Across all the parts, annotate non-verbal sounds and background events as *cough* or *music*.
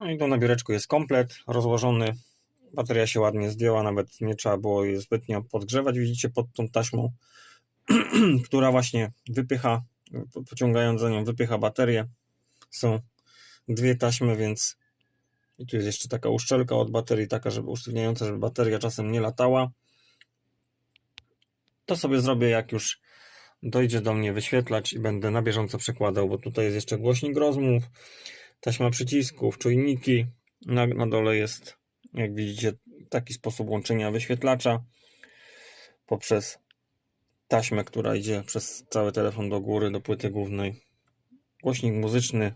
No i do nabiereczku jest komplet rozłożony. Bateria się ładnie zdjęła, nawet nie trzeba było jej zbytnio podgrzewać. Widzicie pod tą taśmą, *clears throat* która właśnie wypycha, po- pociągając za nią, wypycha baterię. Są dwie taśmy, więc i tu jest jeszcze taka uszczelka od baterii, taka, żeby usztywniająca, żeby bateria czasem nie latała. To sobie zrobię, jak już dojdzie do mnie wyświetlacz i będę na bieżąco przekładał, bo tutaj jest jeszcze głośnik rozmów, taśma przycisków, czujniki. Na, na dole jest, jak widzicie, taki sposób łączenia wyświetlacza poprzez taśmę, która idzie przez cały telefon do góry, do płyty głównej. Głośnik muzyczny,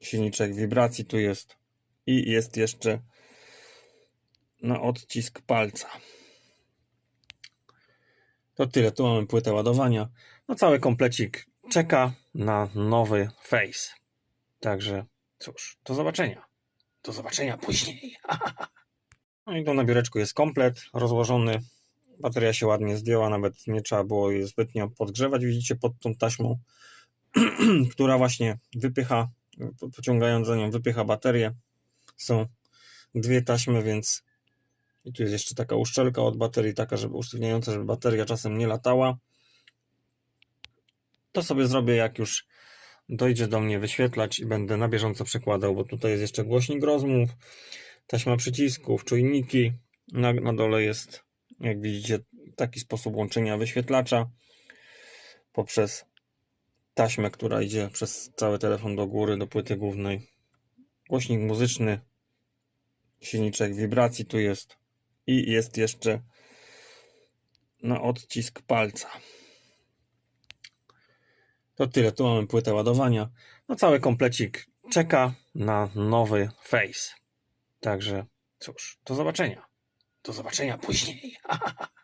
silniczek wibracji tu jest i jest jeszcze na odcisk palca. To tyle, tu mamy płytę ładowania. No cały komplecik czeka na nowy face. Także cóż, do zobaczenia. Do zobaczenia później. *laughs* No i do nabiereczku jest komplet rozłożony. Bateria się ładnie zdjęła, nawet nie trzeba było jej zbytnio podgrzewać. Widzicie pod tą taśmą, *clears throat* która właśnie wypycha, po- pociągając za nią, wypycha baterię. Są dwie taśmy, więc i tu jest jeszcze taka uszczelka od baterii, taka, żeby usztywniająca, żeby bateria czasem nie latała. To sobie zrobię, jak już dojdzie do mnie wyświetlacz i będę na bieżąco przekładał, bo tutaj jest jeszcze głośnik rozmów, taśma przycisków, czujniki. Na, na dole jest, jak widzicie, taki sposób łączenia wyświetlacza poprzez taśmę, która idzie przez cały telefon do góry, do płyty głównej. Głośnik muzyczny, silniczek wibracji tu jest i jest jeszcze na odcisk palca. To tyle, tu mamy płytę ładowania. No cały komplecik czeka na nowy face. Także cóż, do zobaczenia. Do zobaczenia później. *laughs*